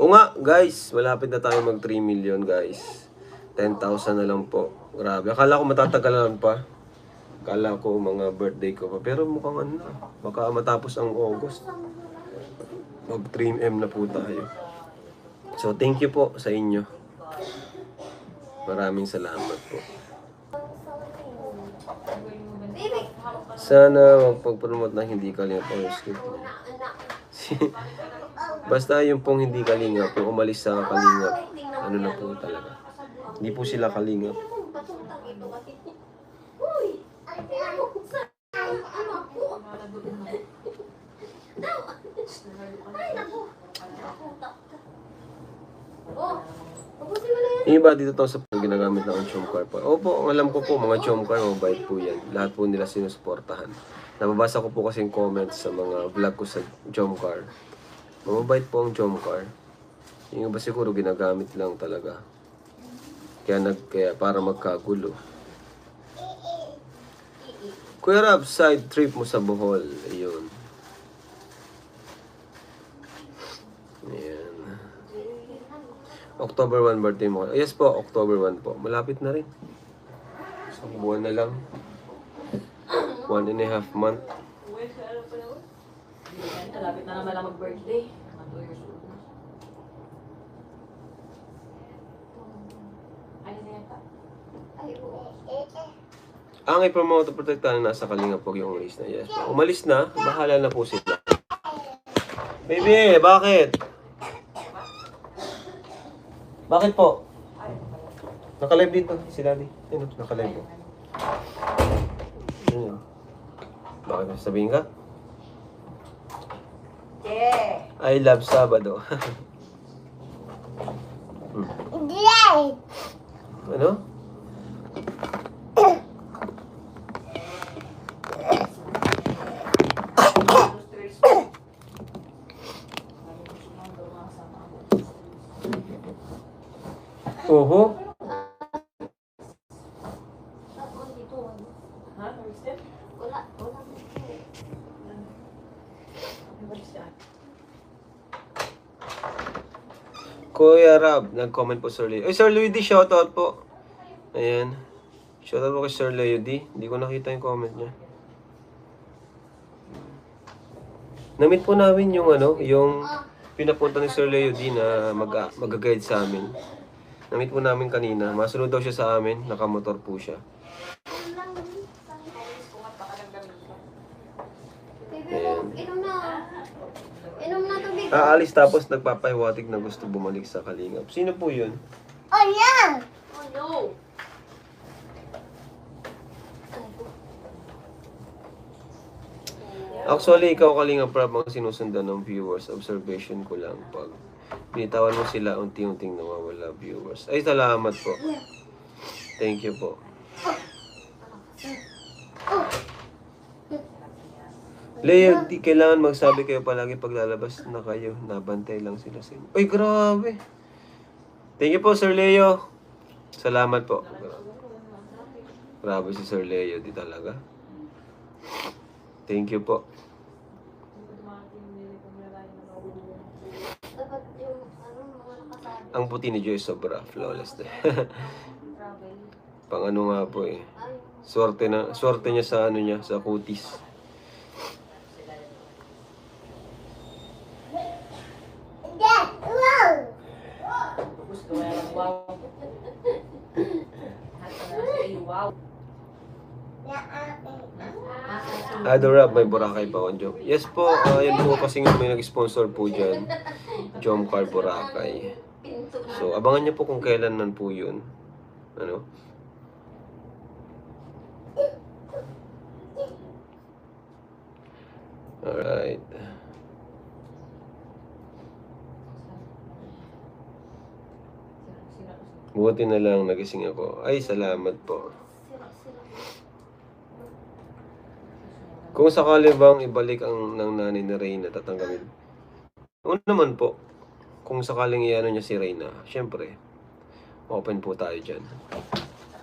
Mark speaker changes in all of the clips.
Speaker 1: O nga, guys, malapit na tayo mag 3 million, guys. 10,000 na lang po. Grabe. Akala ko matatagalan pa. Akala ko mga birthday ko pa. Pero mukhang ano na. Baka matapos ang August. Mag 3M na po tayo. So, thank you po sa inyo. Maraming salamat po. Sana magpag-promote na hindi kalingap ang script. Basta yung pong hindi kalingap, yung umalis sa kalingap, ano na po talaga. Hindi po sila kalingap. Yung iba dito to sa ginagamit ng chom car po. Opo, ang alam ko po, mga chom car, mabait po yan. Lahat po nila sinusuportahan. Nababasa ko po kasi yung comments sa mga vlog ko sa chom car. Mabait po ang chom car. Yung iba siguro ginagamit lang talaga. Kaya nag kaya para magkagulo. Kuya Rab, side trip mo sa Bohol. Ayun. Ayan. October 1 birthday mo. Yes po, October 1 po. Malapit na rin. Isang buwan na lang. One and a half month.
Speaker 2: Yan, kalapit na naman lang mag-birthday. Mga two years old na. Ayun na yata.
Speaker 1: Ang i-promote protektahan na nasa kalinga po yung umalis na. Yes. Umalis na, bahala na po sila. Baby, bakit? Bakit po? Nakalive dito si Daddy. Ayun, nakalive po. Ayun. Bakit may sabihin ka?
Speaker 2: Yeah!
Speaker 1: I love Sabado. Hmm. ano? Oho. Kuya Rab, nag-comment po Sir Leo. Ay, Sir Leo D, shoutout po. Ayan. Shoutout po kay Sir Leo D. Hindi ko nakita yung comment niya. Namit po namin yung ano, yung pinapunta ni Sir Leo D na mag mag-guide sa amin. Namit po namin kanina. Masunod daw siya sa amin. Nakamotor po siya. Ayan.
Speaker 3: Inom na. Inom na tubig.
Speaker 1: Aalis tapos nagpapahiwatig na gusto bumalik sa Kalingap. Sino po yun?
Speaker 3: Oh, yeah!
Speaker 2: Oh no!
Speaker 1: Actually, ikaw Kalingap Prab ang sinusundan ng viewers. Observation ko lang pag binitawan mo sila, unti-unting nawawala viewers. Ay, salamat po. Thank you po. Leo, di kailangan magsabi kayo palagi paglalabas na kayo. Nabantay lang sila sa inyo. Ay, grabe. Thank you po, Sir Leo. Salamat po. Grabe si Sir Leo, di talaga. Thank you po. Ang puti ni Joy sobra flawless na. Pang ano nga po eh. Swerte na, swerte niya sa ano niya, sa kutis.
Speaker 2: Gusto mo lang wow. Lahat na lang say wow.
Speaker 1: Adorab, may Boracay pa on job. Yes po, uh, yan po kasi may nag-sponsor po dyan. Jomcar Boracay.
Speaker 3: pinto na.
Speaker 1: So, abangan niyo po kung kailan man po yun. Ano? Alright. Buti na lang nagising ako. Ay, salamat po. Kung sakali bang ibalik ang ng nanay ni Reyna, tatanggapin. Una naman po, kung sakaling iano niya si Reyna, syempre, open po tayo dyan.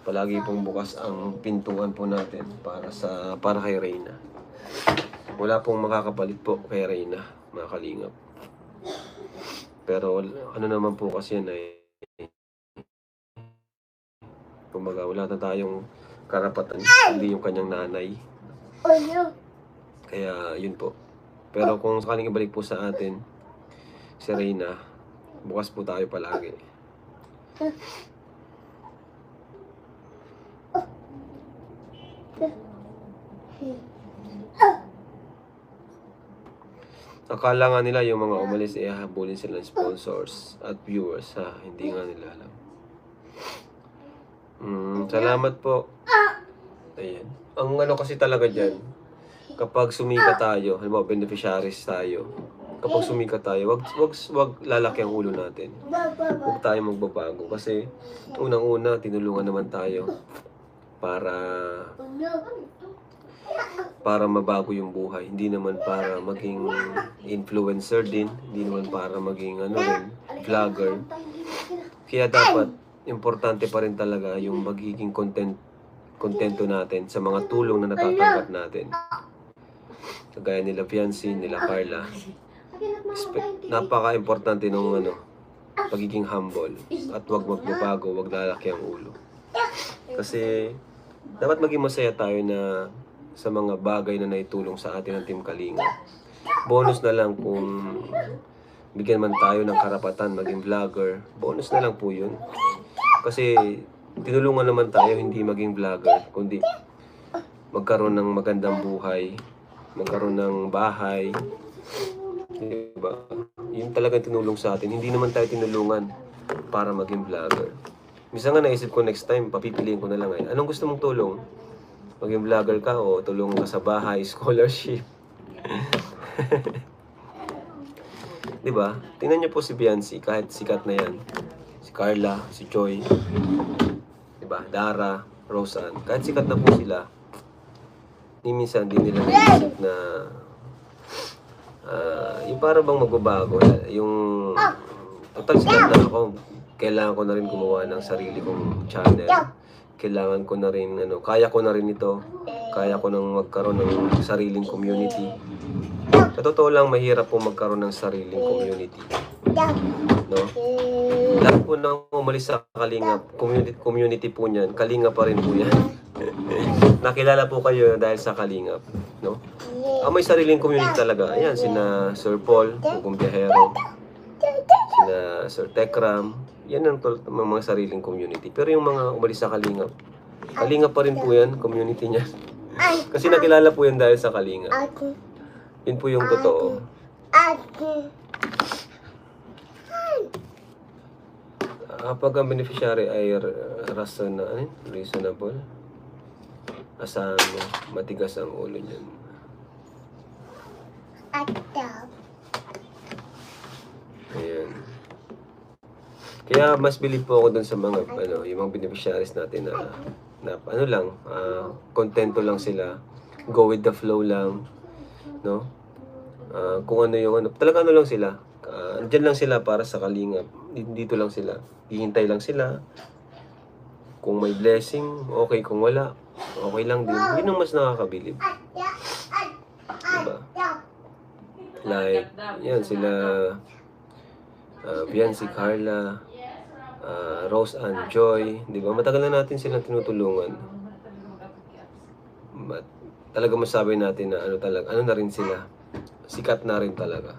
Speaker 1: Palagi pong bukas ang pintuan po natin para sa para kay Reyna. Wala pong makakapalit po kay Reyna, mga kalingap. Pero ano naman po kasi yan ay kumbaga wala na tayong karapatan, hindi yung kanyang nanay.
Speaker 3: Ano?
Speaker 1: Kaya yun po. Pero kung sakaling ibalik po sa atin, si Reyna, bukas po tayo palagi. Akala nga nila yung mga umalis eh habulin sila ng sponsors at viewers ha. Hindi nga nila alam. Mm, salamat po. Ayan. Ang ano kasi talaga dyan, kapag sumika tayo, halimbawa beneficiaries tayo, kapag sumika tayo, wag, wag, wag lalaki ang ulo natin. Huwag tayo magbabago kasi unang-una tinulungan naman tayo para para mabago yung buhay. Hindi naman para maging influencer din, hindi naman para maging ano rin, vlogger. Kaya dapat importante pa rin talaga yung magiging content kontento natin sa mga tulong na natatanggap natin. Kagaya nila Fiancé, nila Carla. Spe- napaka-importante nung ano, pagiging humble at wag magbabago, wag lalaki ang ulo. Kasi dapat maging masaya tayo na sa mga bagay na naitulong sa atin ng Team Kalinga. Bonus na lang kung bigyan man tayo ng karapatan maging vlogger. Bonus na lang po yun. Kasi tinulungan naman tayo hindi maging vlogger, kundi magkaroon ng magandang buhay, magkaroon ng bahay, Diba? Yun talaga tinulong sa atin. Hindi naman tayo tinulungan para maging vlogger. Minsan nga naisip ko next time, papipiliin ko na lang eh. Anong gusto mong tulong? Maging vlogger ka o tulungan ka sa bahay, scholarship? diba? Tingnan niyo po si Beyonce, kahit sikat na yan. Si Carla, si Joy, diba? Dara, Roseanne. Kahit sikat na po sila, ni minsan din nila naisip na Ah, yung para bang magbabago, yung total sikat na ako, kailangan ko na rin gumawa ng sarili kong channel. Kailangan ko na rin, ano, kaya ko na rin ito. Kaya ko nang magkaroon ng sariling community. Sa totoo lang, mahirap po magkaroon ng sariling community. No? Lahat po nang umalis sa Kalinga, community, community po niyan, Kalinga pa rin po yan. Nakilala po kayo dahil sa Kalingap. No? Ah, may sariling community talaga. Ayan, sina Sir Paul, Bugong Biyahero, sina Sir Tekram. Yan ang mga, sariling community. Pero yung mga umalis sa Kalingap, Kalingap pa rin po yan, community niya. Kasi nakilala po yan dahil sa Kalingap. Yun po yung totoo. Kapag ang beneficiary ay rason, ano, yun? reasonable, asahan mo, matigas ang ulo niyan. Ayan. Kaya mas bilib po ako dun sa mga ano, yung mga beneficiaries natin na na ano lang, ah, kontento lang sila, go with the flow lang, no? Ah, kung ano yung ano, talaga ano lang sila. Uh, lang sila para sa kalingap. Dito lang sila. Hihintay lang sila. Kung may blessing, okay. Kung wala, okay lang din. Yun ang mas nakakabilib. Diba? Like, yan sila uh, Biancy, Carla, uh, Rose Ann, Joy, di ba? Matagal na natin silang tinutulungan. But, talaga masabi natin na ano talaga, ano na rin sila. Sikat na rin talaga.